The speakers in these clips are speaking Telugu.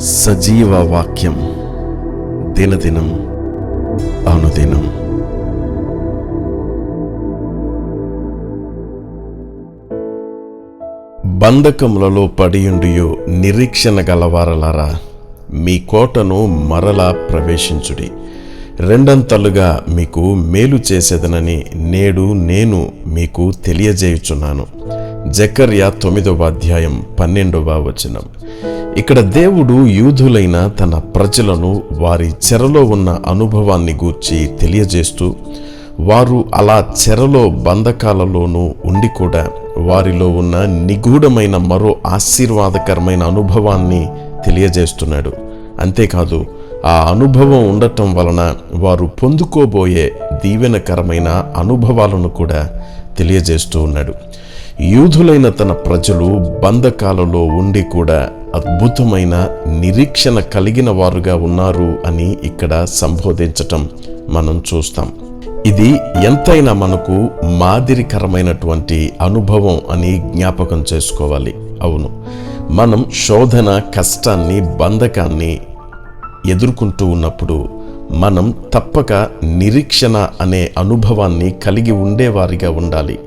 సజీవ వాక్యం దినదినం అనుదినం. బంధకములలో పడియుండియో నిరీక్షణ గలవారలారా మీ కోటను మరలా ప్రవేశించుడి. రెండంతలుగా మీకు మేలు చేసేదనని నేడు నేను మీకు తెలియజేయుచున్నాను. జకర్య తొమ్మిదవ అధ్యాయం పన్నెండవ వచనం. ఇక్కడ దేవుడు యూదులైన తన ప్రజలను వారి చెరలో ఉన్న అనుభవాన్ని గూర్చి తెలియజేస్తూ వారు అలా చెరలో బంధకాలలోనూ ఉండి కూడా వారిలో ఉన్న నిగూఢమైన మరో ఆశీర్వాదకరమైన అనుభవాన్ని తెలియజేస్తున్నాడు. అంతేకాదు ఆ అనుభవం ఉండటం వలన వారు పొందుకోబోయే దీవెనకరమైన అనుభవాలను కూడా తెలియజేస్తూ ఉన్నాడు. యూదులైన తన ప్రజలు బంధకాలలో ఉండి కూడా అద్భుతమైన నిరీక్షణ కలిగిన వారుగా ఉన్నారు అని ఇక్కడ సంబోధించటం మనం చూస్తాం. ఇది ఎంతైనా మనకు మాదిరికరమైనటువంటి అనుభవం అని జ్ఞాపకం చేసుకోవాలి. అవును మనం శోధన కష్టాన్ని బంధకాన్ని ఎదుర్కొంటూ ఉన్నప్పుడు మనం తప్పక నిరీక్షణ అనే అనుభవాన్ని కలిగి ఉండేవారిగా ఉండాలి.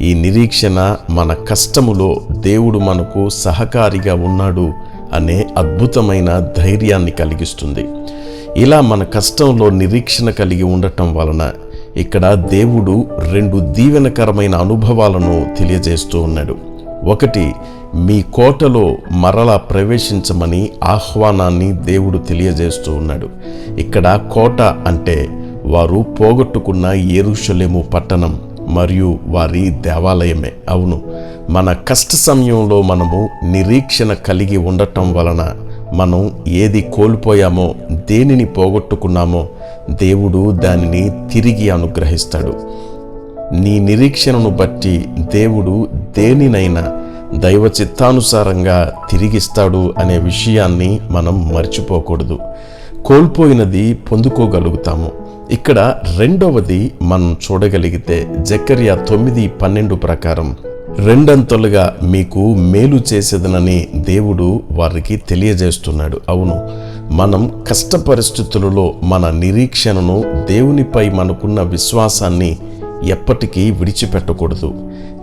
ఈ నిరీక్షణ మన కష్టములో దేవుడు మనకు సహకారిగా ఉన్నాడు అనే అద్భుతమైన ధైర్యాన్ని కలిగిస్తుంది. ఇలా మన కష్టంలో నిరీక్షణ కలిగి ఉండటం వలన ఇక్కడ దేవుడు రెండు దీవెనకరమైన అనుభవాలను తెలియజేస్తూ ఉన్నాడు. ఒకటి మీ కోటలో మరలా ప్రవేశించమని ఆహ్వానాన్ని దేవుడు తెలియజేస్తూ ఉన్నాడు. ఇక్కడ కోట అంటే వారు పోగొట్టుకున్న ఏరుషలేము పట్టణం. మరియు వారి దేవాలయమే. అవును మన కష్ట సమయంలో మనము నిరీక్షణ కలిగి ఉండటం వలన మనం ఏది కోల్పోయామో దేనిని పోగొట్టుకున్నామో దేవుడు దానిని తిరిగి అనుగ్రహిస్తాడు. నీ నిరీక్షణను బట్టి దేవుడు దేనినైనా దైవ చిత్తానుసారంగా తిరిగిస్తాడు అనే విషయాన్ని మనం మర్చిపోకూడదు. కోల్పోయినది పొందుకోగలుగుతాము. ఇక్కడ రెండవది మనం చూడగలిగితే జకర్య తొమ్మిది పన్నెండు ప్రకారం రెండంతలుగా మీకు మేలు చేసేదనని దేవుడు వారికి తెలియజేస్తున్నాడు. అవును మనం కష్ట పరిస్థితులలో మన నిరీక్షణను దేవునిపై మనకున్న విశ్వాసాన్ని ఎప్పటికీ విడిచిపెట్టకూడదు.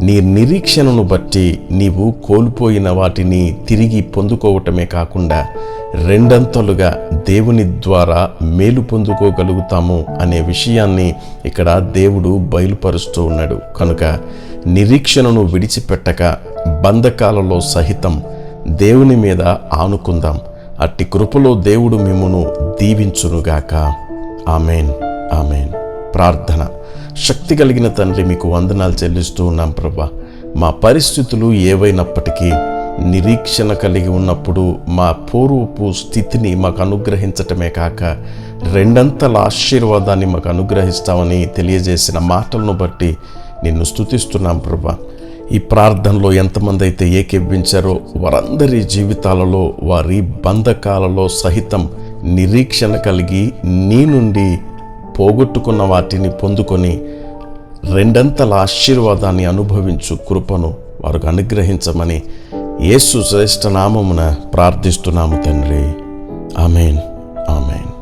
నీ నిరీక్షణను బట్టి నీవు కోల్పోయిన వాటిని తిరిగి పొందుకోవటమే కాకుండా రెండంతలుగా దేవుని ద్వారా మేలు పొందుకోగలుగుతాము అనే విషయాన్ని ఇక్కడ దేవుడు బయలుపరుస్తూ ఉన్నాడు. కనుక నిరీక్షణను విడిచిపెట్టక బంధకాలలో సహితం దేవుని మీద ఆనుకుందాం. అట్టి కృపలో దేవుడు మిమ్మును దీవించునుగాక. ఆమెన్. ఆమెన్. ప్రార్థన. శక్తి కలిగిన తండ్రి మీకు వందనాలు చెల్లిస్తూ ఉన్నాం ప్రభా. మా పరిస్థితులు ఏవైనప్పటికీ నిరీక్షణ కలిగి ఉన్నప్పుడు మా పూర్వపు స్థితిని మాకు అనుగ్రహించటమే కాక రెండంతల ఆశీర్వాదాన్ని మాకు అనుగ్రహిస్తామని తెలియజేసిన మాటలను బట్టి నిన్ను స్థుతిస్తున్నాం ప్రభా. ఈ ప్రార్థనలో ఎంతమంది అయితే ఏకెవ్వించారో వారందరి జీవితాలలో వారి బంధకాలలో సహితం నిరీక్షణ కలిగి నీ నుండి పోగొట్టుకున్న వాటిని పొందుకొని రెండంతల ఆశీర్వాదాన్ని అనుభవించు కృపను వారికి అనుగ్రహించమని యేసు శ్రేష్ఠ నామమున ప్రార్థిస్తున్నాము తండ్రి. ఆమెన్. ఆమెన్.